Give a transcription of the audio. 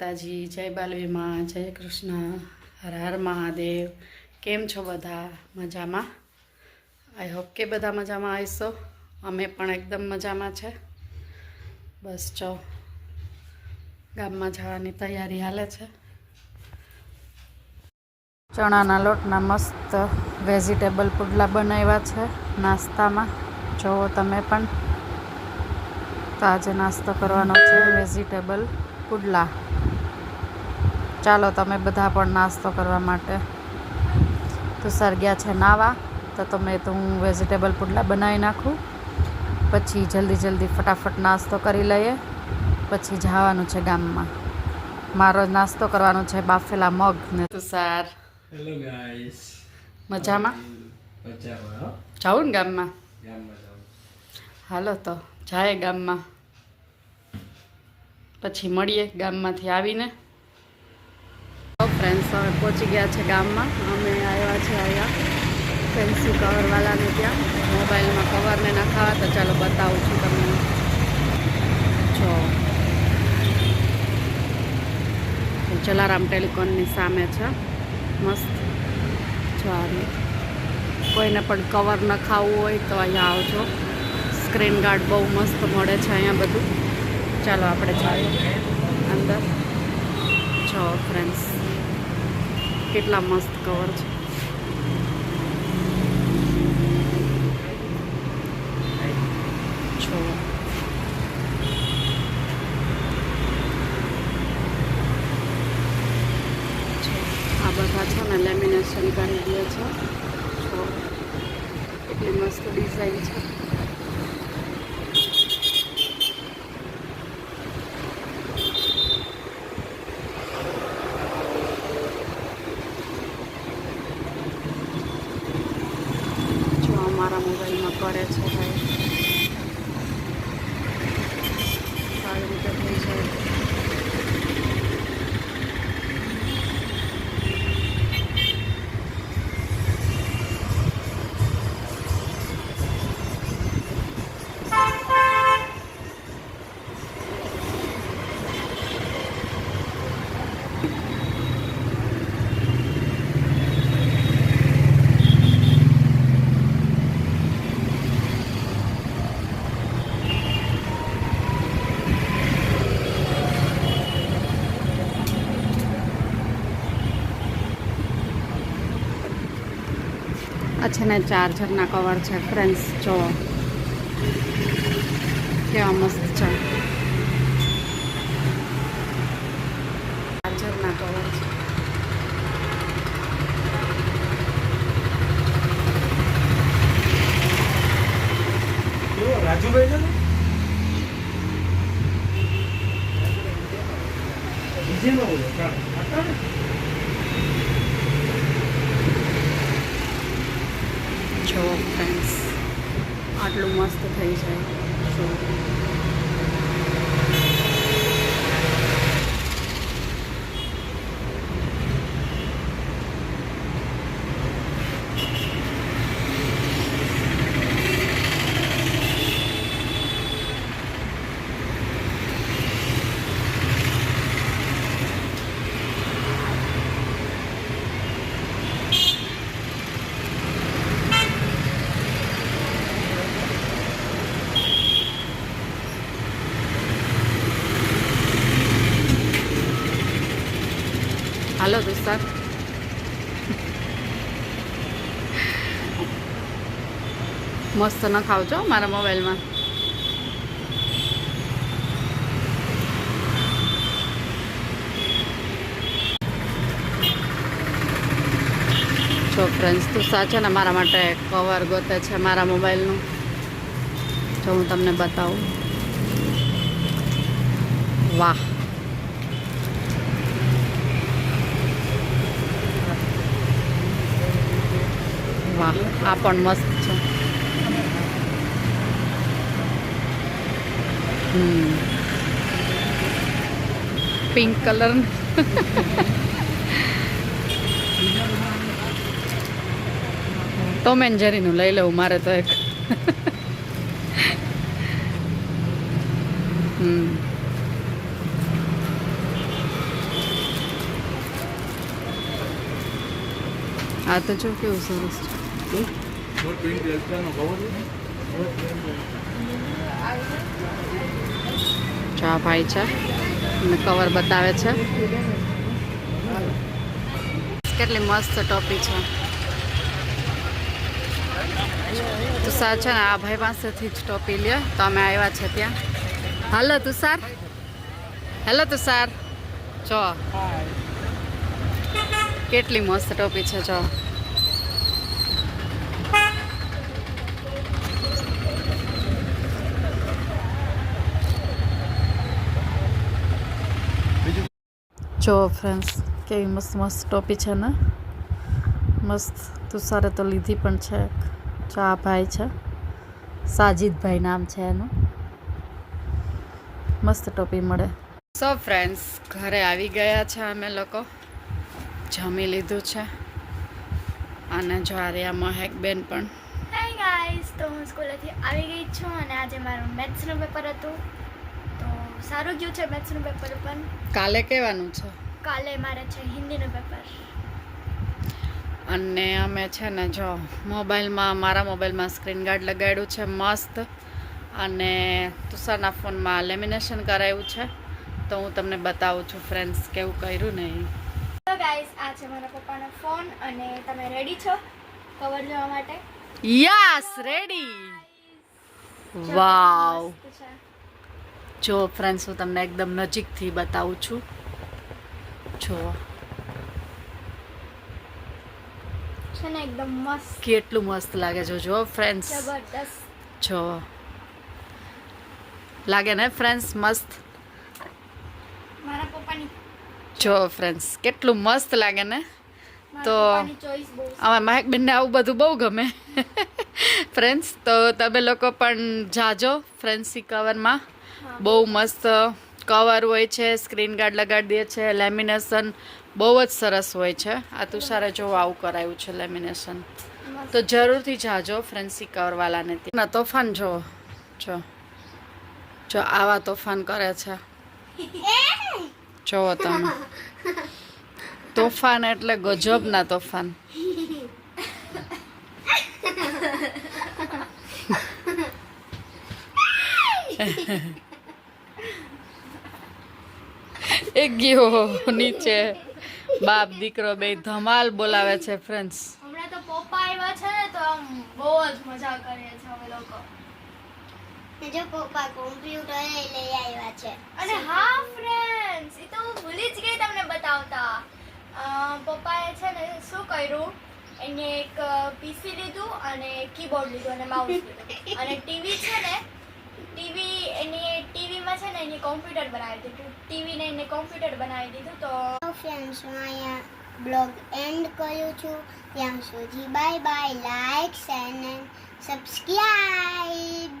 માતાજી, જય બાલવીમાં, જય કૃષ્ણ, હર હર મહાદેવ. કેમ છો બધા? મજામાં? આઈ હોપ કે બધા મજામાં આવીશો અમે પણ એકદમ મજામાં છે. બસ જો, ગામમાં જવાની તૈયારી હાલે છે. ચણાના લોટના મસ્ત વેજીટેબલ પુડલા બનાવ્યા છે નાસ્તામાં. જુઓ તમે પણ તો આજે નાસ્તો કરવાનો છે વેજીટેબલ પુડલા. ચાલો તમે બધા પણ નાસ્તો કરવા માટે. તુષાર ગયા છે નાવા તો તમે તો હું વેજીટેબલ પુડલા બનાવી નાખું. પછી જલ્દી જલ્દી ફટાફટ નાસ્તો કરી લઈએ. પછી જવાનું છે ગામમાં. મારો નાસ્તો કરવાનો છે બાફેલા મગ ને. તુષાર હેલો ગાઈસ મજામાં? મજામાં જાઉં ને ગામમાં? હાલો તો જાય ગામમાં. પછી મળીએ ગામમાંથી આવીને. ફ્રેન્ડ્સ હવે પહોંચી ગયા છે ગામમાં. અમે આવ્યા છે અહીંયા ફેન્સી કવરવાલાને ત્યાં. મોબાઈલમાં કવરને નાખાવા, તો ચાલો બતાવું છું તમને. જો. જલારામ ટેલિકોનની સામે છે. મસ્ત. જો આ કોઈને પણ કવર નખાવવું હોય તો અહીંયા આવજો. સ્ક્રીન ગાર્ડ બહુ મસ્ત મળે છે અહીંયા બધું. ચાલો આપણે જઈએ. અંદર. જો ફ્રેન્ડ્સ કેટલા મસ્ત કવર છે. આ બધા છે ને લેમિનેશન કરી દે છે. એટલી મસ્ત ડિઝાઇન છે જો અમારા મોબાઈલમાં કરે છે ભાઈ સારી રીતે થઈ જાય આ છે ને ચાર્જરના કવર છે ફ્રેન્ડ્સ જો. કેવા મસ્ત છે. ચાર્જરના કવર છે. રાજુભાઈ છે ને બીજે નો બોલો કાં? આટલા ને? જો ફ્રેન્ડ્સ આટલું મસ્ત થઈ જાય. હાલો દોસ્તાર મસ્ત ન ખાવજો મારા મોબાઈલમાં? જો ફ્રેન્ડ્સ તો સાચે ને મારા માટે કવર ગોતે છે મારા મોબાઈલનું. જો હું તમને બતાવું. વાહ. વાહ, આ પણ મસ્ત છે. Pink colour. ટોમ એન્ડ જેરીનું લઈ લઉં, મારે તો એક. હમ. આ તો જો કેવું સરસ છે. આ ભાઈ છે. અને કવર બતાવે છે. કેટલી મસ્ત ટોપી છે. તુષાર છે ને આ ભાઈ પાસેથી જ ટોપી લે. તો અમે આવ્યા છે ત્યાં. હાલો તુષાર. હેલો તુષાર. જો. કેટલી મસ્ત ટોપી છે, જો. જો ફ્રેન્ડ્સ કેવી મસ્ત મસ્ત ટોપી છે ને? મસ્ત તુષારે તો લીધી પણ છે જો આ ભાઈ છે સાજિદભાઈ નામ છે એનું. મસ્ત ટોપી મળે. સો ફ્રેન્ડ્સ ઘરે આવી ગયા છે અમે લોકો. જમી લીધું છે. અને જો આ મહેકબેન પણ. ગાઈસ તો હું સ્કૂલેથી આવી ગઈ છું અને આજે મારું મેથ્સનું પેપર હતું. સારું ગયું છે મેથ્સનું પેપર પણ. કાલે કહેવાનું છે? કાલે મારે છે હિન્દીનું પેપર. અને અમે છે ને જો મોબાઈલમાં મારા મોબાઈલમાં સ્ક્રીન ગાર્ડ લગાડ્યું છે મસ્ત. અને તુષારના ફોનમાં લેમિનેશન કરાવ્યું છે. તો હું તમને બતાવું છું ફ્રેન્ડ્સ કેવું કર્યું ને ઈ. તો ગાઈસ આ છે મારા પપ્પાનો ફોન અને તમે રેડી છો કવર જોવા માટે? Yes ready. વાવ. છે. જો ફ્રેન્ડ્સ હું તમને એકદમ નજીકથી બતાવું છું. જો. છે ને એકદમ મસ્ત. કેટલું મસ્ત લાગે છે જો ફ્રેન્ડ્સ જો. લાગે ને ફ્રેન્ડ્સ મસ્ત? મારા પપ્પાની જો ફ્રેન્ડ્સ કેટલું મસ્ત લાગે ને? તો- હવે મહેકબેનને આવું બધું બહુ ગમે. ફ્રેન્ડ્સ તો તમે લોકો પણ જાજો ફ્રેન્ડ્સી કવરમાં. બહુ મસ્ત કવર હોય છે સ્ક્રીન ગાર્ડ લગાડી દે છે લેમિનેશન બહુ જ સરસ હોય છે. આ તુષારે જો આવું કરાયું છે લેમિનેશન તો જરૂરથી જાજો ફ્રેન્ડસી કવરવાલાને ના, તોફાન જો જો જો આવા તોફાન કરે છે. જોવો તમે. તોફાન એટલે ગજબના તોફાન. એક ગયો નીચે. બાપ દીકરો બે ધમાલ બોલાવે છે ફ્રેન્ડ્સ હમણાં તો પપ્પા આવ્યા છે ને તો આમ બહુ જ મજા કરીએ છે અમે લોકો. જો પપ્પા કોમ્પ્યુટર લઈ આવ્યા છે. અને હા ફ્રેન્ડ્સ એ તો હું ભૂલી જ ગઈ તમને બતાવતા. પપ્પાએ છે ને શું કર્યું? એને એક પીસી લીધું અને કીબોર્ડ લીધું અને માઉસ લીધું. અને ટીવી છે ને ટીવી, એની ટીવીમાં છે ને એની કોમ્પ્યુટર બનાવી દીધું. ટીવીને એને કોમ્પ્યુટર બનાવી દીધું તો ફ્રેન્ડ્સ હું અહીંયા બ્લોગ એન્ડ કરું છું. ત્યાં સુધી bye bye like and subscribe